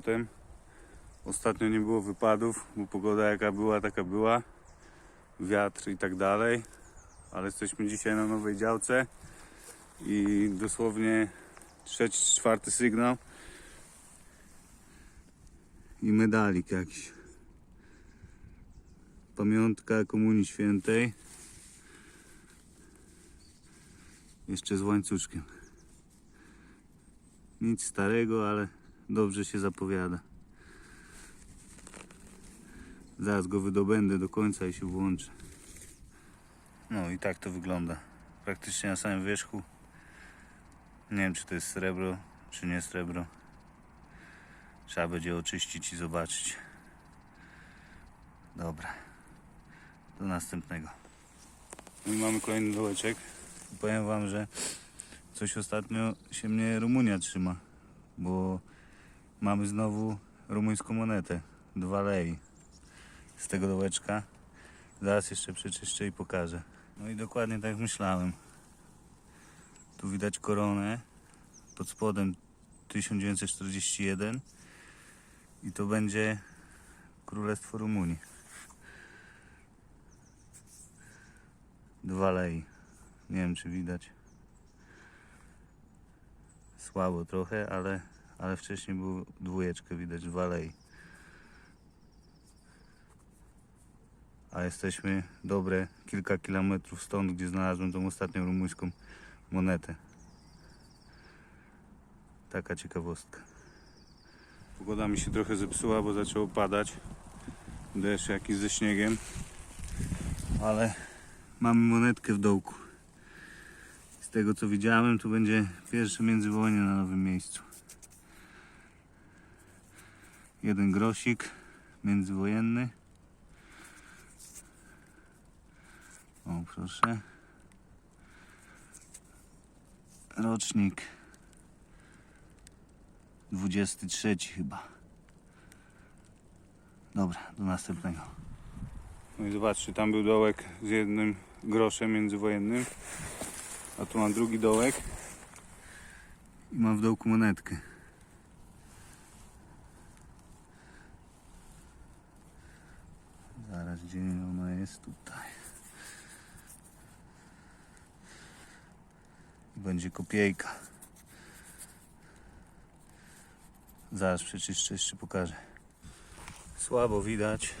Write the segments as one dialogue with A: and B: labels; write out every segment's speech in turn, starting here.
A: powrotem. Ostatnio nie było wypadów, bo pogoda jaka była, taka była. Wiatr i tak dalej. Ale jesteśmy dzisiaj na nowej działce i dosłownie trzeci, czwarty sygnał i medalik jakiś. Pamiątka Komunii Świętej. Jeszcze z łańcuszkiem. Nic starego, ale dobrze się zapowiada. Zaraz go wydobędę do końca i się włączę. No i tak to wygląda. Praktycznie na samym wierzchu. Nie wiem, czy to jest srebro, czy nie srebro. Trzeba będzie oczyścić i zobaczyć. Dobra. Do następnego. No i mamy kolejny dołeczek. Powiem wam, że coś ostatnio się mnie Rumunia trzyma, bo mamy znowu rumuńską monetę. Dwa lei z tego dołeczka. Zaraz jeszcze przeczyszczę i pokażę. No i dokładnie tak myślałem. Tu widać koronę. Pod spodem 1941 i to będzie Królestwo Rumunii. Dwa lei. Nie wiem czy widać. Słabo trochę, ale, ale wcześniej było dwójeczkę widać, dwa lei. A jesteśmy dobre kilka kilometrów stąd, gdzie znalazłem tą ostatnią rumuńską monetę. Taka ciekawostka. Pogoda mi się trochę zepsuła, bo zaczęło padać. Deszcz jakiś ze śniegiem. Ale mamy monetkę w dołku. Z tego co widziałem, to będzie pierwsze międzywojnie na nowym miejscu. Jeden grosik międzywojenny. O, proszę. Rocznik 23 chyba. Dobra, do następnego. No i zobaczcie, tam był dołek z jednym groszem międzywojennym. A tu mam drugi dołek. I mam w dołku monetkę. Zaraz, gdzie ona jest? Tutaj. Będzie kopiejka. Zaraz przeczyszczę, jeszcze pokażę. Słabo widać,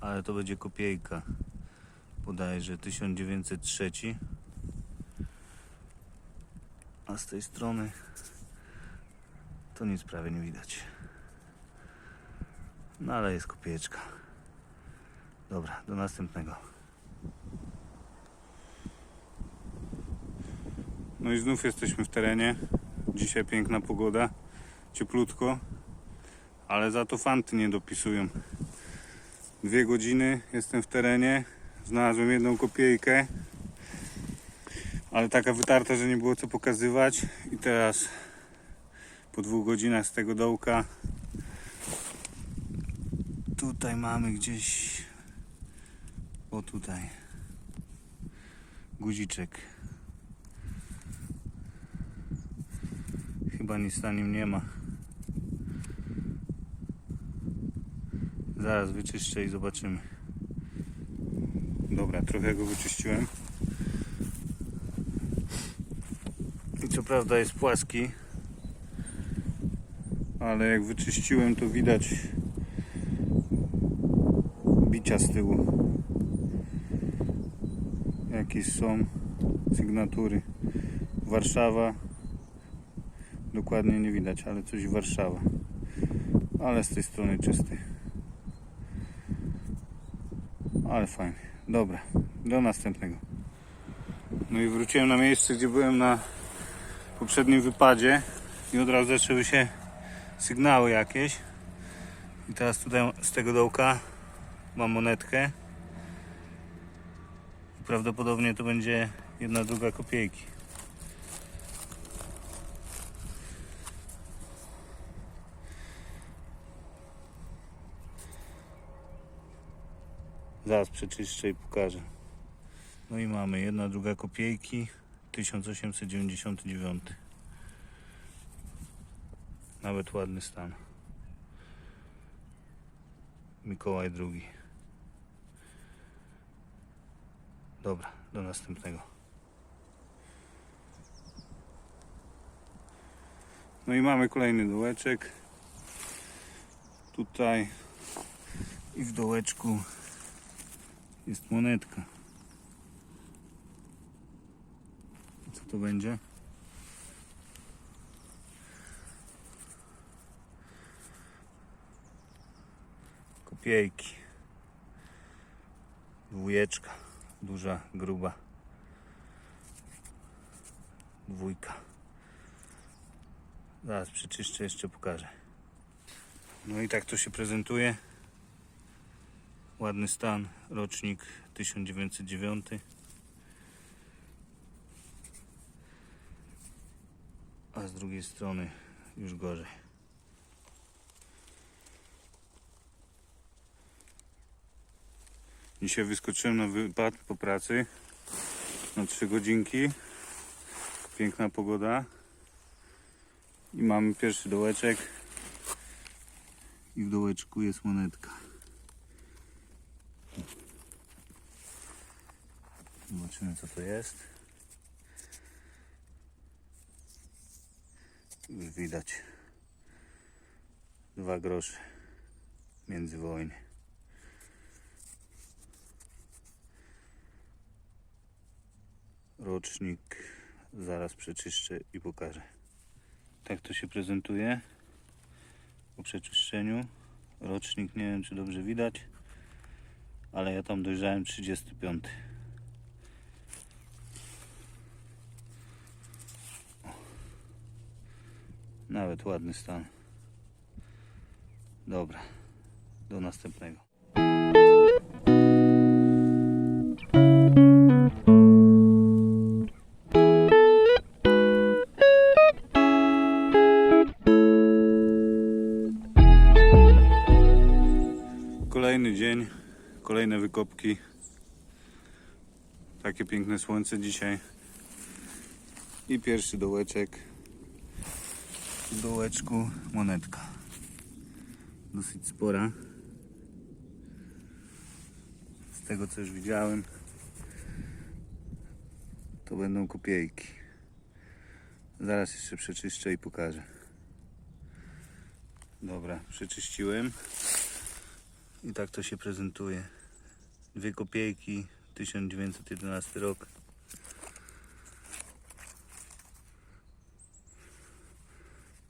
A: ale to będzie kopiejka. Bodajże 1903. A z tej strony to nic prawie nie widać. No ale jest kopieczka. Dobra, do następnego. No i znów jesteśmy w terenie. Dzisiaj piękna pogoda, cieplutko, ale za to fanty nie dopisują. Dwie godziny jestem w terenie, znalazłem jedną kopiejkę, ale taka wytarta, że nie było co pokazywać. I teraz po dwóch godzinach z tego dołka tutaj mamy gdzieś o tutaj guziczek. Chyba nic na nim nie ma. Zaraz wyczyszczę i zobaczymy. Dobra, trochę go wyczyściłem. I co prawda jest płaski, ale jak wyczyściłem to widać bicia z tyłu. Jakieś są sygnatury. Warszawa. Dokładnie nie widać, ale coś Warszawa. Ale z tej strony czysty. Ale fajnie. Dobra, do następnego. No i wróciłem na miejsce, gdzie byłem na poprzednim wypadzie i od razu zaczęły się sygnały jakieś. I teraz tutaj z tego dołka mam monetkę. Prawdopodobnie to będzie jedna druga kopiejki. Zaraz przeczyszczę i pokażę. No i mamy jedna druga kopiejki 1899. Nawet ładny stan. Mikołaj II. Dobra, do następnego. No i mamy kolejny dołeczek. Tutaj i w dołeczku jest monetka. Co to będzie? Kopiejki. Dwójeczka. Duża, gruba. Dwójka. Zaraz przeczyszczę, jeszcze pokażę. No i tak to się prezentuje. Ładny stan, rocznik 1909. A z drugiej strony już gorzej. Dzisiaj wyskoczyłem na wypad po pracy na 3 godzinki. Piękna pogoda. I mamy pierwszy dołeczek. I w dołeczku jest monetka. Zobaczymy co to jest. Już widać. Dwa grosze międzywojnie. Rocznik. Zaraz przeczyszczę i pokażę. Tak to się prezentuje po przeczyszczeniu. Rocznik nie wiem czy dobrze widać, ale ja tam dojrzałem 35. O. Nawet ładny stan. Dobra, do następnego. Wykopki. Takie piękne słońce dzisiaj. I pierwszy dołeczek. W dołeczku monetka. Dosyć spora. Z tego co już widziałem, to będą kopiejki. Zaraz jeszcze przeczyszczę i pokażę. Dobra, przeczyściłem. I tak to się prezentuje. Dwie kopiejki, 1911 rok.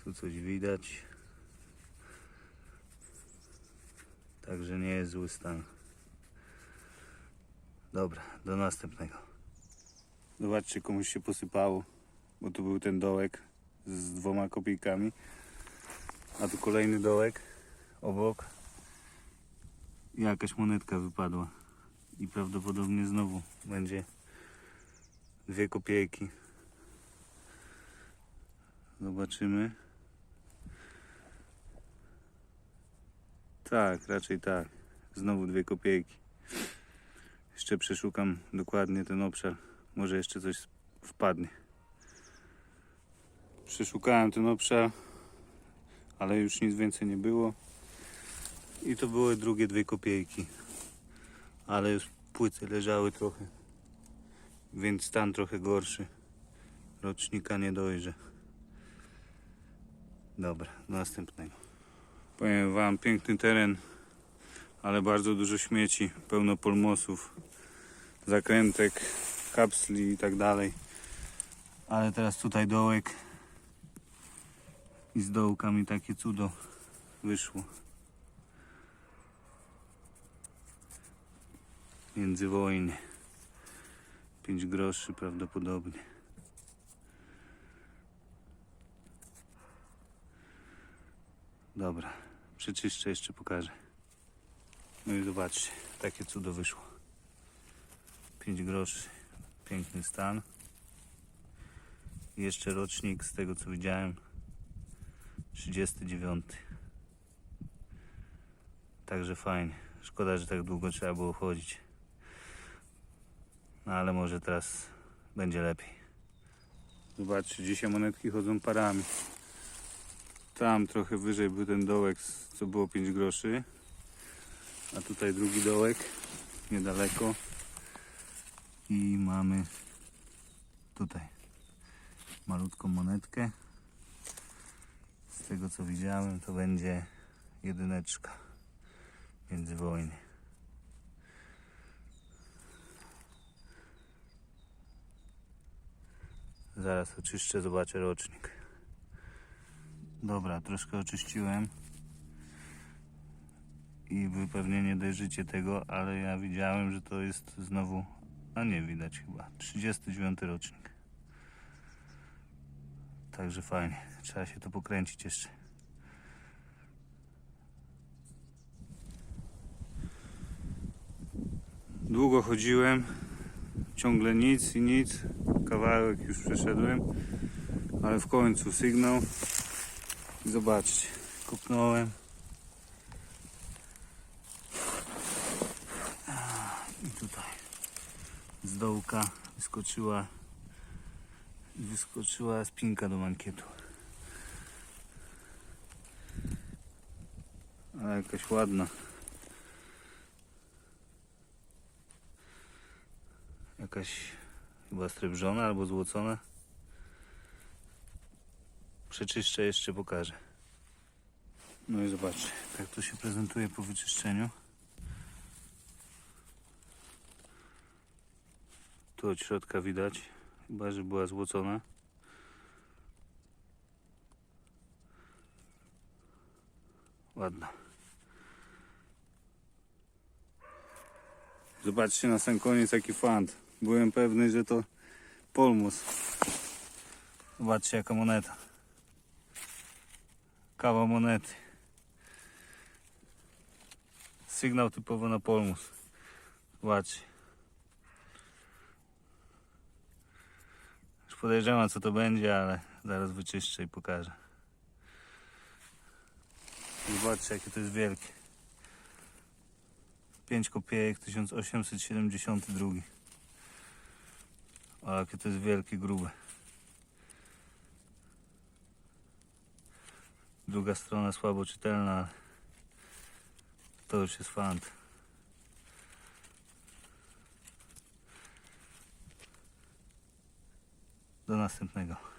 A: Tu coś widać. Także nie jest zły stan. Dobra, do następnego. Zobaczcie, komuś się posypało, bo tu był ten dołek z dwoma kopiejkami. A tu kolejny dołek obok i jakaś monetka wypadła. I prawdopodobnie znowu będzie dwie kopiejki. Zobaczymy. Tak, raczej tak. Znowu dwie kopiejki. Jeszcze przeszukam dokładnie ten obszar. Może jeszcze coś wpadnie. Przeszukałem ten obszar, ale już nic więcej nie było. I to były drugie dwie kopiejki. Ale już płyty leżały trochę. Więc stan trochę gorszy. Rocznika nie dojrze. Dobra, do następnego. Powiem wam, piękny teren, ale bardzo dużo śmieci, pełno polmosów, zakrętek, kapsli i tak dalej. Ale teraz tutaj dołek i z dołka mi takie cudo wyszło. Międzywojnie. 5 groszy prawdopodobnie. Dobra, przeczyszczę, jeszcze pokażę. No i zobaczcie, takie cudo wyszło. 5 groszy, piękny stan. Jeszcze rocznik z tego co widziałem 39. Także fajnie. Szkoda, że tak długo trzeba było chodzić. No ale może teraz będzie lepiej. Zobaczcie, dzisiaj monetki chodzą parami. Tam trochę wyżej był ten dołek, co było 5 groszy. A tutaj drugi dołek, niedaleko. I mamy tutaj malutką monetkę. Z tego co widziałem, to będzie jedyneczka międzywojnie. Zaraz oczyszczę, zobaczę rocznik. Dobra, troszkę oczyściłem. I wy pewnie nie dojrzycie tego, ale ja widziałem, że to jest znowu, a nie widać chyba, 39 rocznik. Także fajnie, trzeba się to pokręcić jeszcze. Długo chodziłem, ciągle nic i nic. Kawałek już przeszedłem, ale w końcu sygnał. Zobaczcie, kopnąłem. I tutaj z dołka wyskoczyła wyskoczyła spinka do mankietu. Ale jakaś ładna. Jakaś chyba srebrzona albo złocona. Przeczyszczę jeszcze pokażę. No i zobaczcie, tak to się prezentuje po wyczyszczeniu. Tu od środka widać, chyba że była złocona. Ładna. Zobaczcie na sam koniec jaki fant. Byłem pewny, że to polmus. Zobaczcie jaka moneta. Kawa monety. Sygnał typowo na polmus. Zobaczcie. Już podejrzewam co to będzie, ale zaraz wyczyszczę i pokażę. Zobaczcie jakie to jest wielkie. 5 kopiejek 1872. O jakie to jest wielkie, grube. Druga strona słabo czytelna, ale to już jest fant. Do następnego.